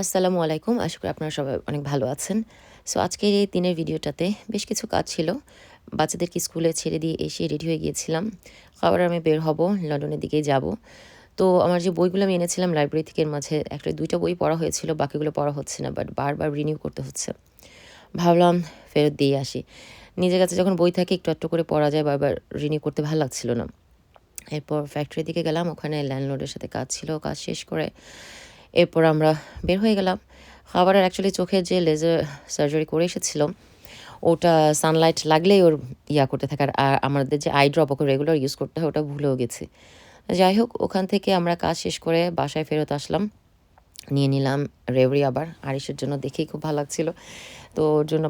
আসসালামু আলাইকুম। আশা করি আপনারা সবাই অনেক ভালো আছেন। সো আজকের এই দিনের ভিডিওটাতে বেশ কিছু কাজ ছিল। বাচ্চাদেরকে স্কুলে ছেড়ে দিয়ে এসে রেডি হয়ে গিয়েছিলাম। খাবার আমি বের হব, লন্ডনের দিকে যাব। তো, আমার যে বইগুলো আমি এনেছিলাম লাইব্রেরি থেকে মাঝে, একটা দুইটা বই পড়া হয়েছিল, বাকিগুলো পড়া হচ্ছে না বাট বারবার রিনিউ করতে হচ্ছে। ভাবলাম ফেরত দিয়ে আসি। নিজের কাছে যখন বই থাকে, একটু একটু করে পড়া যায়, বারবার রিনিউ করতে ভালো লাগছিল না। এরপর ফ্যাক্টরির দিকে গেলাম, ওখানে ল্যান্ডলোডের সাথে কাজ ছিল, কাজ শেষ করে এরপর আমরা বের হয়ে গেলাম। খাবারের অ্যাকচুয়ালি চোখে যে লেজার সার্জারি করে এসেছিল, ওটা সানলাইট লাগলেই ওর ইয়া করতে থাকে। আর আমাদের যে eye drop okay regular use করতে হয়, ওটা ভুলেও গেছি। যাই হোক, ওখান থেকে আমরা কাজ শেষ করে বাসায় ফেরত আসলাম। নিয়ে নিলাম রেওরি আবার আরিসের জন্য দেখেই খুব ভালো লাগছিল। তো ওর জন্য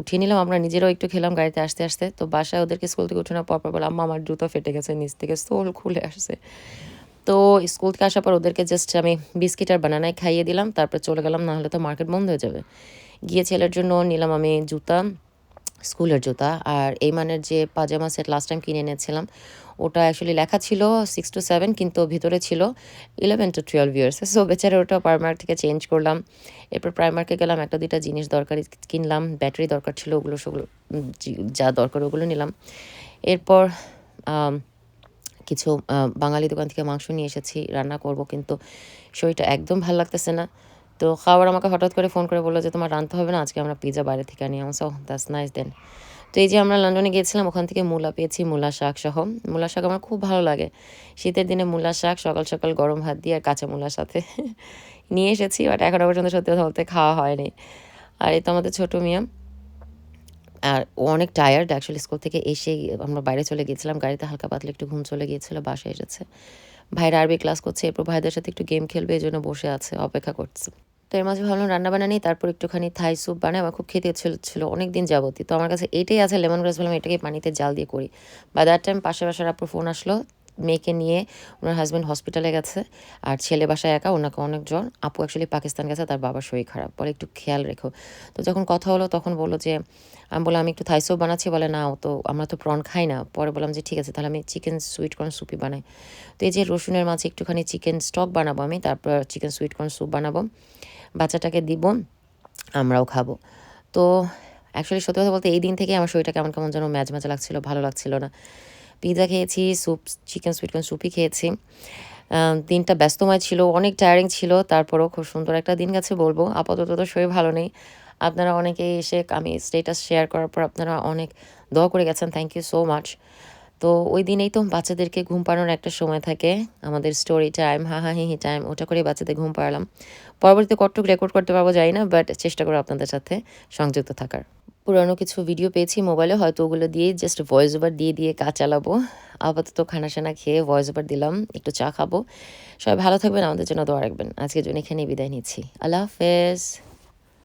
উঠিয়ে নিলাম। আমরা নিজেরাও একটু খেলাম গাড়িতে আসতে আসতে। তো বাসায় ওদেরকে স্কুল থেকে উঠে না পর পর বলে আম্মা, আমার জুতো ফেটে গেছে, নিচ থেকে সোল খুলে আসছে। তো স্কুল থেকে আসার পর ওদেরকে জাস্ট আমি বিস্কিট আর বানানায় খাইয়ে দিলাম, তারপর চলে গেলাম, নাহলে তো মার্কেট বন্ধ হয়ে যাবে। গিয়ে ছেলের জন্য নিলাম আমি জুতা, স্কুলের জুতা, আর এই মানের যে পাজামা সেট লাস্ট টাইম কিনে এনেছিলাম, ওটা অ্যাকচুয়ালি লেখা ছিল সিক্স টু সেভেন কিন্তু ভিতরে ছিল eleven to twelve years so বেচারে ওটা প্রাইমার্ক থেকে চেঞ্জ করলাম। এরপর প্রাইমার্কে গেলাম, একটা দুইটা জিনিস দরকারি কিনলাম ব্যাটারি দরকার ছিল, ওগুলো সেগুলো যা দরকার ওগুলো নিলাম। এরপর কিছু বাঙালি দোকান থেকে মাংস নিয়ে এসেছি, রান্না করব কিন্তু শরীরটা একদম ভালো লাগতেছে না। তো খাবার আমাকে হঠাৎ করে ফোন করে বলল যে, তোমার রানতে হবে না? আজকে আমরা পিজা বাইরে থেকে আনি। আমার সো দ্যাটস নাইস দেন তো এই যে আমরা লন্ডনে গিয়েছিলাম, ওখান থেকে মূলা পেয়েছি, মূলা শাক সহ। মূলা শাক আমার খুব ভালো লাগে। শীতের দিনে মূলা শাক, সকাল সকাল গরম ভাত দিয়ে আর কাঁচা মূলার সাথে নিয়ে এসেছি বাট এখনও পর্যন্ত সত্যি কথা বলতে খাওয়া হয়নি। আর এই তো আমাদের ছোটো মিয়া। আর ও অনেক টায়ার্ড অ্যাকচুয়ালি স্কুল থেকে এসে আমরা বাইরে চলে গিয়েছিলাম, গাড়িতে হালকা পাতলে একটু ঘুম চলে গিয়েছিল, বাসায় এসেছে। ভাইরা আরবি ক্লাস করছে, এরপর ভাইদের সাথে একটু গেম খেলবে এই জন্য বসে আছে, অপেক্ষা করছে। তো এর মাঝে ভাবলাম রান্না বান্না নেই, তারপর একটুখানি থাই স্যুপ বানাই, আমার খুব খেতে ছিল ছিল অনেক দিন যাবতীয় তো আমার কাছে এটাই আছে লেমন গ্রাস বললাম এটাকে পানিতে জাল দিয়ে করি। বা দ্যাট টাইম পাশে বাসার আপুর ফোন আসলো মেয়েকে নিয়ে ওনার হাজব্যান্ড হসপিটালে গেছে। আর ছেলে বাসায় একা, ওনাকে অনেক জ্বর আপু অ্যাকচুয়ালি পাকিস্তান গেছে, তার বাবার শরীর খারাপ। বলে, একটু খেয়াল রেখো। তো যখন কথা হলো, তখন বলল যে, আমি বললাম, আমি একটু থাইসো বানাচ্ছি। বলে, না, ও তো, আমরা তো প্রন খাই না। পরে বললাম যে, ঠিক আছে, তাহলে আমি চিকেন সুইট কর্ন স্যুপই বানাই। তো এই যে রসুনের মাঝে একটুখানি চিকেন স্টক বানাবো আমি, তারপর চিকেন সুইট কর্ন স্যুপ বানাবো। বাচ্চাটাকে দিব, আমরাও খাব। তো অ্যাকচুয়ালি সত্যি কথা বলতে, এই দিন থেকে আমার শরীরটা কেমন কেমন যেন ম্যাচ ম্যাচ লাগছিল, ভালো লাগছিল না। পিৎজা খেয়েছি স্যুপ চিকেন সুইট কর্ন স্যুপই খেয়েছি। দিনটা ব্যস্তময় ছিল, অনেক টায়ারিং ছিল, তারপরেও খুব সুন্দর একটা দিন গেছে বলব। আপাতত তো শরীর ভালো নেই। আপনারা অনেকেই এসে আমি স্টেটাস শেয়ার করার পর আপনারা অনেক দোয়া করে গেছেন থ্যাংক ইউ সো মাচ তো ওই দিনেই তো বাচ্চাদেরকে ঘুম পাড়ানোর একটা সময় থাকে, আমাদের স্টোরি টাইম হা হা টাইম ওটা করে বাচ্চাদের ঘুম পাড়ালাম। পরবর্তীতে কতটুকু রেকর্ড করতে পারব যাই না বাট চেষ্টা করো আপনাদের সাথে সংযুক্ত থাকার। পুরানো কিছু ভিডিও পেয়েছি মোবাইলে হয়তো ওগুলো দিয়ে জাস্ট ভয়েস ওভার দিয়ে দিয়ে কাজ চালাবো। আপাতত খানা সানা খেয়ে ভয়েস ওভার দিলাম, একটু চা খাব। সবাই ভালো থাকবেন, আমাদের জন্য দোয়া রাখবেন। আজকের জন্য এখানেই বিদায় নিচ্ছি। আল্লাহ হাফেজ।